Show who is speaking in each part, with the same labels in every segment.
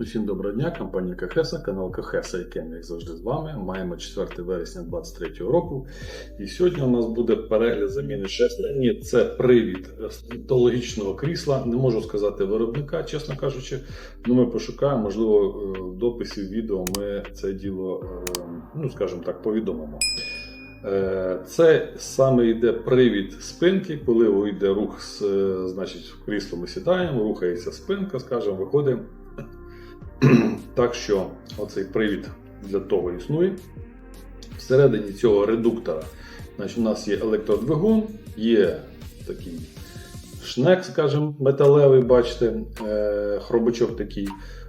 Speaker 1: Усім доброго дня, компанія Кахеса, канал Кахеса, який як завжди з вами. Маємо 4 вересня 2023 року. І сьогодні у нас буде перегляд заміни шестерні. Це привід стоматологічного крісла. Не можу сказати виробника, чесно кажучи. Ну ми пошукаємо, можливо, е, в дописі відео ми це діло, е, ну скажімо так, повідомимо. Е, Це саме йде привід спинки, коли йде рух значить, в крісло ми сідаємо, рухається спинка, скажімо, виходимо. Так що оцей привід для того існує. Всередині цього редуктора значить, у нас є електродвигун, є такий шнек, скажімо, металевий, бачите, е, хробачок такий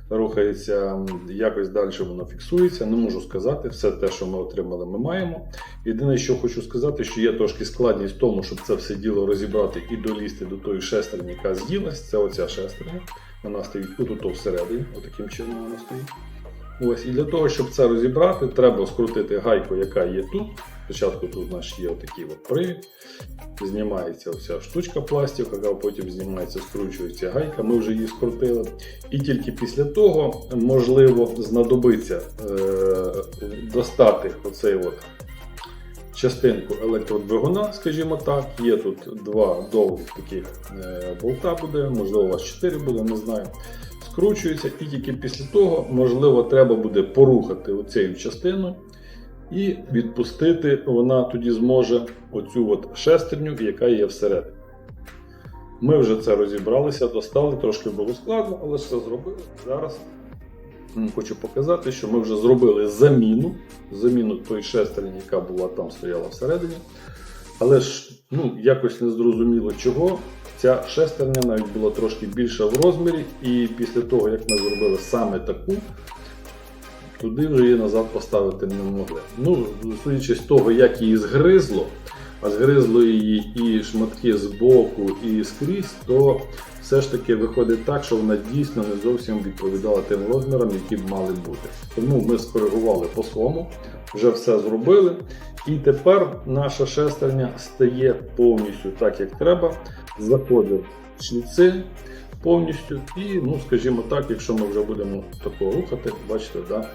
Speaker 1: рухається, якось далі воно фіксується. Не можу сказати, все те, що ми отримали, ми маємо. Єдине, що хочу сказати, що є трошки складність в тому, щоб це все діло розібрати і долізти до тої шестерні, яка з'їлась. Це оця шестерня. Вона стоїть отут всередині, отаким чином вона стоїть. Ось, і для того, щоб це розібрати, треба скрутити гайку, яка є тут. Спочатку тут у нас є отакий от привід. Знімається вся штучка пластик, яка потім знімається, скручується гайка. Ми вже її скрутили. І тільки після того можливо знадобиться е- достати оцей от частинку електродвигуна, скажімо так. Є тут два довгих таких е, болта буде, можливо, у вас 4 буде, не знаю. Скручується, і тільки після того, можливо, треба буде порухати оцею частину і відпустити, вона тоді зможе оцю от шестерню, яка є всередині. Ми вже це розібралися, достали, трошки було складно, але все зробили. Зараз хочу показати, що ми вже зробили заміну, заміну той шестерні, яка була там, стояла всередині. Але ж ну, якось не зрозуміло чого. Ця шестерня навіть була трошки більша в розмірі, і після того, як ми зробили саме таку, туди вже її назад поставити не могли. Ну, судячи з того, як її згризло, а згризло її і шматки з боку, і скрізь, то все ж таки виходить так, що вона дійсно не зовсім відповідала тим розмірам, які б мали бути. Тому ми скоригували по своєму, вже все зробили. І тепер наша шестерня стає повністю так, як треба. Заходить шліци повністю. І, ну, скажімо так, якщо ми вже будемо тако рухати, бачите, да,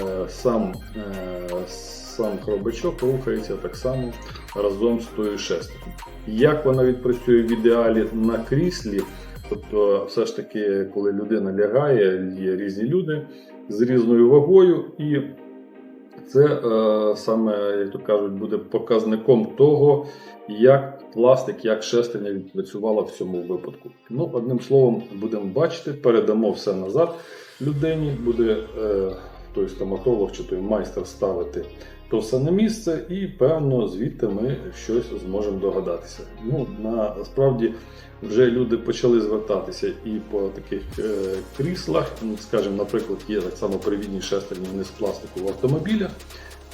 Speaker 1: е, сам, е, сам хробачок рухається так само разом з тою шестернею. Як вона відпрацює в ідеалі на кріслі, тобто, все ж таки, коли людина лягає, є різні люди з різною вагою, і це е, саме, як то кажуть, буде показником того, як пластик, як шестерня відпрацювала в цьому випадку. Ну, одним словом, будемо бачити, передамо все назад людині, буде е, той стоматолог чи той майстер ставити то все на місце, і певно звідти ми щось зможемо догадатися. Ну, насправді вже люди почали звертатися і по таких е, кріслах, ну, скажімо, наприклад, є так само привідні шестерні вниз пластику в автомобілях.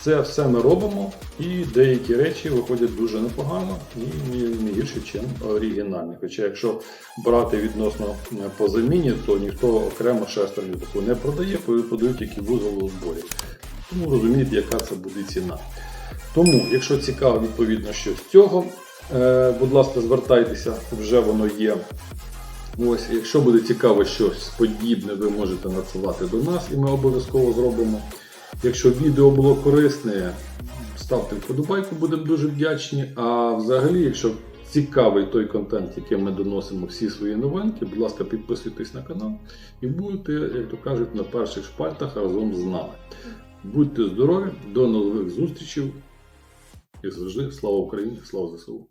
Speaker 1: Це все ми робимо, і деякі речі виходять дуже непогано і не- гірше, ніж оригінальні. Хоча, якщо брати відносно е, по заміні, то ніхто окремо шестерню таку не продає, подають тільки вузол у зборі. Тому розумієте, яка це буде ціна. Тому, якщо цікаво відповідно що з цього, е, будь ласка, звертайтеся, вже воно є. Ось, якщо буде цікаво щось подібне, ви можете надсилати до нас і ми обов'язково зробимо. Якщо відео було корисне, ставте вподобайку, будемо дуже вдячні. А взагалі, якщо цікавий той контент, який ми доносимо всі свої новинки, будь ласка, підписуйтесь на канал і будете, як то кажуть, на перших шпальтах разом з нами. Будьте здорові, до нових зустрічей і завжди слава Україні, слава ЗСУ!